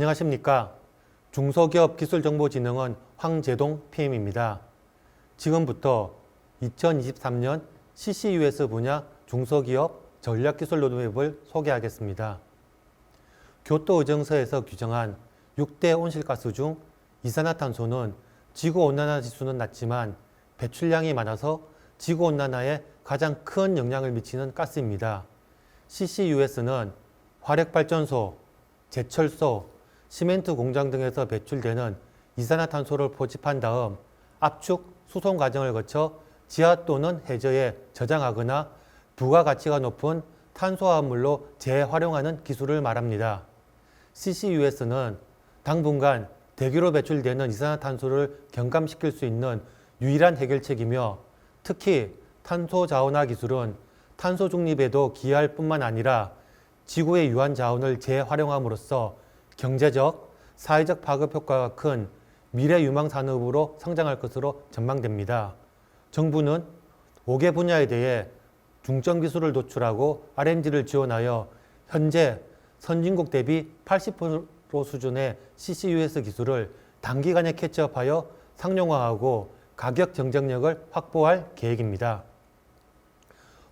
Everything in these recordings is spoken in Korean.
안녕하십니까. 중소기업 기술정보진흥원 황재동 PM입니다. 지금부터 2023년 CCUS 분야 중소기업 전략기술 로드맵을 소개하겠습니다. 교토의정서에서 규정한 6대 온실가스 중 이산화탄소는 지구온난화 지수는 낮지만 배출량이 많아서 지구온난화에 가장 큰 영향을 미치는 가스입니다. CCUS는 화력발전소, 제철소, 시멘트 공장 등에서 배출되는 이산화탄소를 포집한 다음 압축, 수송 과정을 거쳐 지하 또는 해저에 저장하거나 부가가치가 높은 탄소화합물로 재활용하는 기술을 말합니다. CCUS는 당분간 대기로 배출되는 이산화탄소를 경감시킬 수 있는 유일한 해결책이며 특히 탄소 자원화 기술은 탄소 중립에도 기여할 뿐만 아니라 지구의 유한 자원을 재활용함으로써 경제적, 사회적 파급 효과가 큰 미래 유망 산업으로 성장할 것으로 전망됩니다. 정부는 5개 분야에 대해 중점 기술을 도출하고 R&D를 지원하여 현재 선진국 대비 80% 수준의 CCUS 기술을 단기간에 캐치업하여 상용화하고 가격 경쟁력을 확보할 계획입니다.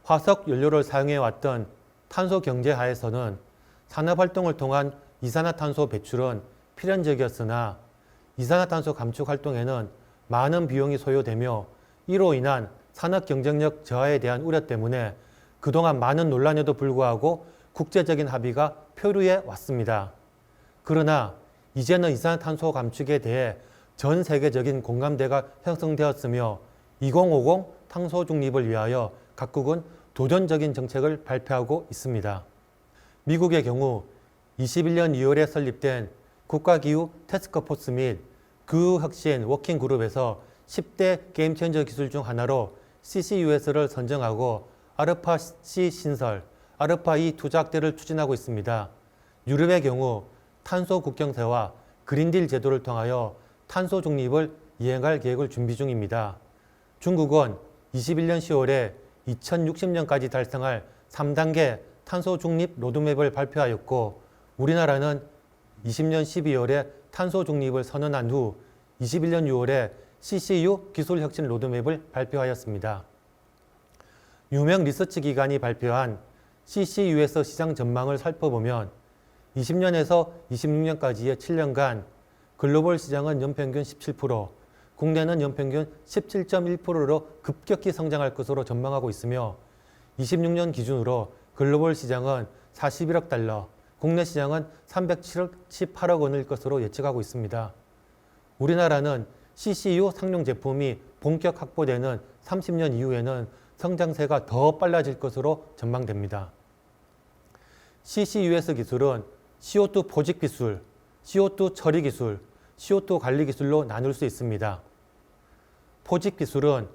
화석 연료를 사용해 왔던 탄소 경제 하에서는 산업 활동을 통한 이산화탄소 배출은 필연적이었으나 이산화탄소 감축 활동에는 많은 비용이 소요되며 이로 인한 산업 경쟁력 저하에 대한 우려 때문에 그동안 많은 논란에도 불구하고 국제적인 합의가 표류해 왔습니다. 그러나 이제는 이산화탄소 감축에 대해 전 세계적인 공감대가 형성되었으며 2050 탄소 중립을 위하여 각국은 도전적인 정책을 발표하고 있습니다. 미국의 경우 21년 2월에 설립된 국가기후 태스크포스 및 기후혁신 워킹그룹에서 10대 게임체인저 기술 중 하나로 CCUS를 선정하고 아르파-C 신설, 아르파-E 투자 확대를 추진하고 있습니다. 유럽의 경우 탄소 국경세와 그린딜 제도를 통하여 탄소 중립을 이행할 계획을 준비 중입니다. 중국은 21년 10월에 2060년까지 달성할 3단계 탄소 중립 로드맵을 발표하였고 우리나라는 20년 12월에 탄소 중립을 선언한 후 21년 6월에 CCU 기술 혁신 로드맵을 발표하였습니다. 유명 리서치 기관이 발표한 CCU에서 시장 전망을 살펴보면 20년에서 26년까지의 7년간 글로벌 시장은 연평균 17%, 국내는 연평균 17.1%로 급격히 성장할 것으로 전망하고 있으며 26년 기준으로 글로벌 시장은 41억 달러, 국내 시장은 378억 원일 것으로 예측하고 있습니다. 우리나라는 CCU 상용 제품이 본격 확보되는 30년 이후에는 성장세가 더 빨라질 것으로 전망됩니다. CCUS 기술은 CO2 포집 기술, CO2 처리 기술, CO2 관리 기술로 나눌 수 있습니다. 포집 기술은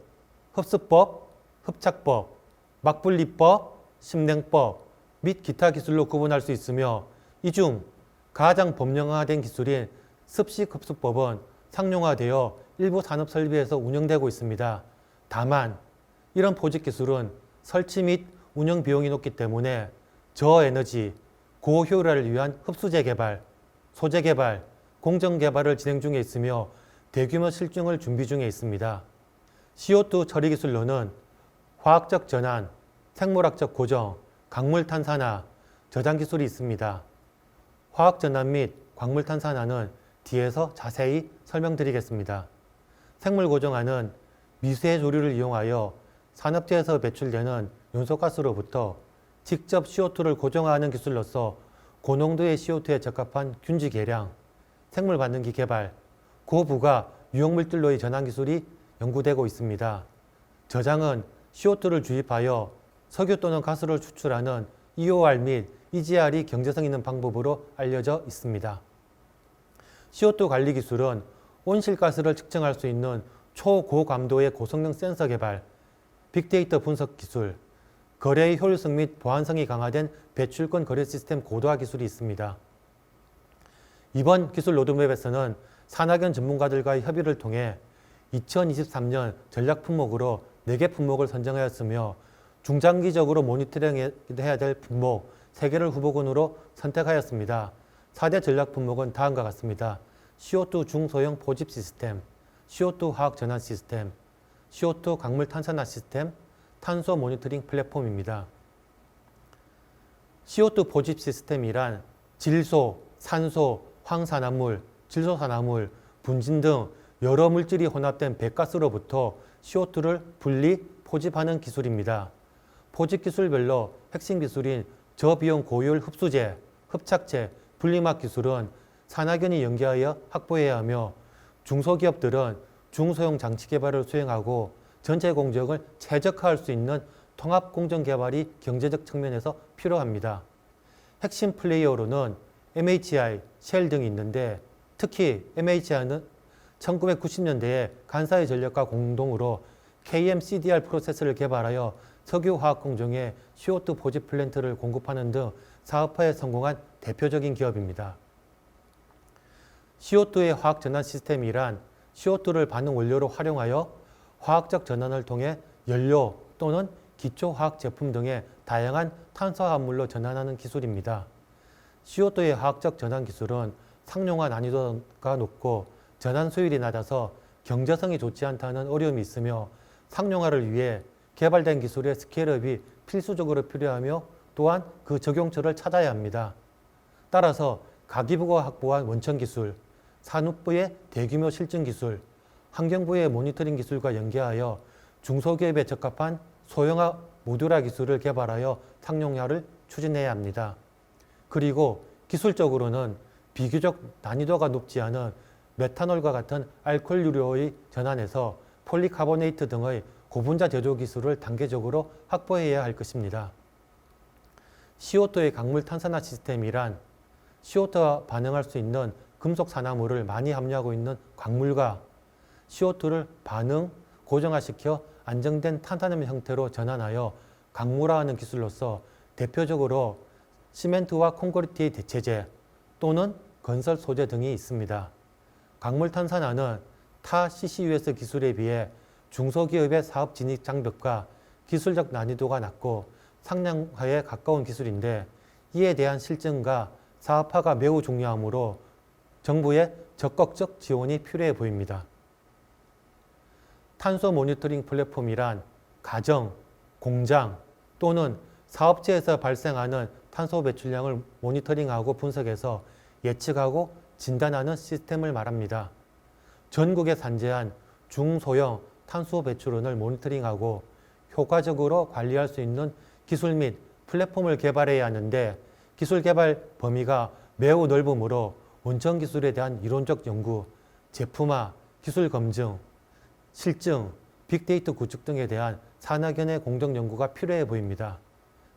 흡수법, 흡착법, 막분리법, 심냉법 및 기타 기술로 구분할 수 있으며 이 중 가장 법령화된 기술인 습식 흡수법은 상용화되어 일부 산업 설비에서 운영되고 있습니다. 다만 이런 포집 기술은 설치 및 운영 비용이 높기 때문에 저에너지, 고효율화를 위한 흡수제 개발, 소재 개발, 공정 개발을 진행 중에 있으며 대규모 실증을 준비 중에 있습니다. CO2 처리 기술로는 화학적 전환, 생물학적 고정, 강물 탄산화, 저장 기술이 있습니다. 화학 전환 및 광물 탄산화는 뒤에서 자세히 설명드리겠습니다. 생물 고정화는 미세 조류를 이용하여 산업체에서 배출되는 연소가스로부터 직접 CO2를 고정화하는 기술로서 고농도의 CO2에 적합한 균지 계량, 생물 반응기 개발, 고부가 유용물질로의 전환 기술이 연구되고 있습니다. 저장은 CO2를 주입하여 석유 또는 가스를 추출하는 EOR 및 EGR이 경제성 있는 방법으로 알려져 있습니다. CO2 관리 기술은 온실가스를 측정할 수 있는 초고감도의 고성능 센서 개발, 빅데이터 분석 기술, 거래의 효율성 및 보안성이 강화된 배출권 거래 시스템 고도화 기술이 있습니다. 이번 기술 로드맵에서는 산학연 전문가들과의 협의를 통해 2023년 전략 품목으로 4개 품목을 선정하였으며 중장기적으로 모니터링해야 될 품목 3개를 후보군으로 선택하였습니다. 4대 전략 품목은 다음과 같습니다. CO2 중소형 포집 시스템, CO2 화학 전환 시스템, CO2 강물 탄산화 시스템, 탄소 모니터링 플랫폼입니다. CO2 포집 시스템이란 질소, 산소, 황산화물, 질소산화물, 분진 등 여러 물질이 혼합된 배가스로부터 CO2를 분리, 포집하는 기술입니다. 포집 기술별로 핵심 기술인 저비용 고효율 흡수제, 흡착제, 분리막 기술은 산학연이 연계하여 확보해야 하며 중소기업들은 중소형 장치 개발을 수행하고 전체 공정을 최적화할 수 있는 통합 공정 개발이 경제적 측면에서 필요합니다. 핵심 플레이어로는 MHI, 쉘 등이 있는데 특히 MHI는 1990년대에 간사의 전력과 공동으로 KMCDR 프로세스를 개발하여 석유화학 공정에 CO2 포집 플랜트를 공급하는 등 사업화에 성공한 대표적인 기업입니다. CO2의 화학 전환 시스템이란 CO2를 반응 원료로 활용하여 화학적 전환을 통해 연료 또는 기초 화학 제품 등의 다양한 탄소화합물로 전환하는 기술입니다. CO2의 화학적 전환 기술은 상용화 난이도가 높고 전환 수율이 낮아서 경제성이 좋지 않다는 어려움이 있으며 상용화를 위해 개발된 기술의 스케일업이 필수적으로 필요하며 또한 그 적용처를 찾아야 합니다. 따라서 가기부가 확보한 원천 기술, 산업부의 대규모 실증 기술, 환경부의 모니터링 기술과 연계하여 중소기업에 적합한 소형화 모듈화 기술을 개발하여 상용화를 추진해야 합니다. 그리고 기술적으로는 비교적 난이도가 높지 않은 메탄올과 같은 알코올 유료의 전환에서 폴리카보네이트 등의 고분자 제조 기술을 단계적으로 확보해야 할 것입니다. CO2의 강물 탄산화 시스템이란 CO2와 반응할 수 있는 금속 산화물을 많이 함유하고 있는 광물과 CO2를 반응, 고정화시켜 안정된 탄산염 형태로 전환하여 강물화하는 기술로서 대표적으로 시멘트와 콘크리트의 대체제 또는 건설 소재 등이 있습니다. 강물 탄산화는 타 CCUS 기술에 비해 중소기업의 사업 진입 장벽과 기술적 난이도가 낮고 상량화에 가까운 기술인데 이에 대한 실증과 사업화가 매우 중요하므로 정부의 적극적 지원이 필요해 보입니다. 탄소 모니터링 플랫폼이란 가정, 공장 또는 사업체에서 발생하는 탄소 배출량을 모니터링하고 분석해서 예측하고 진단하는 시스템을 말합니다. 전국에 산재한 중소형 탄소 배출원을 모니터링하고 효과적으로 관리할 수 있는 기술 및 플랫폼을 개발해야 하는데 기술 개발 범위가 매우 넓으므로 원천 기술에 대한 이론적 연구, 제품화, 기술 검증, 실증, 빅데이터 구축 등에 대한 산학연의 공정 연구가 필요해 보입니다.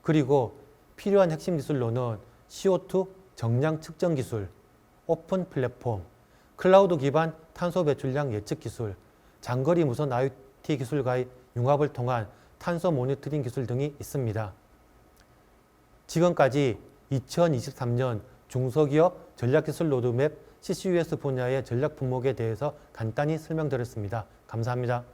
그리고 필요한 핵심 기술로는 CO2 정량 측정 기술, 오픈 플랫폼, 클라우드 기반 탄소 배출량 예측 기술, 장거리 무선 IoT 기술과의 융합을 통한 탄소 모니터링 기술 등이 있습니다. 지금까지 2023년 중소기업 전략기술 로드맵 CCUS 분야의 전략 품목에 대해서 간단히 설명드렸습니다. 감사합니다.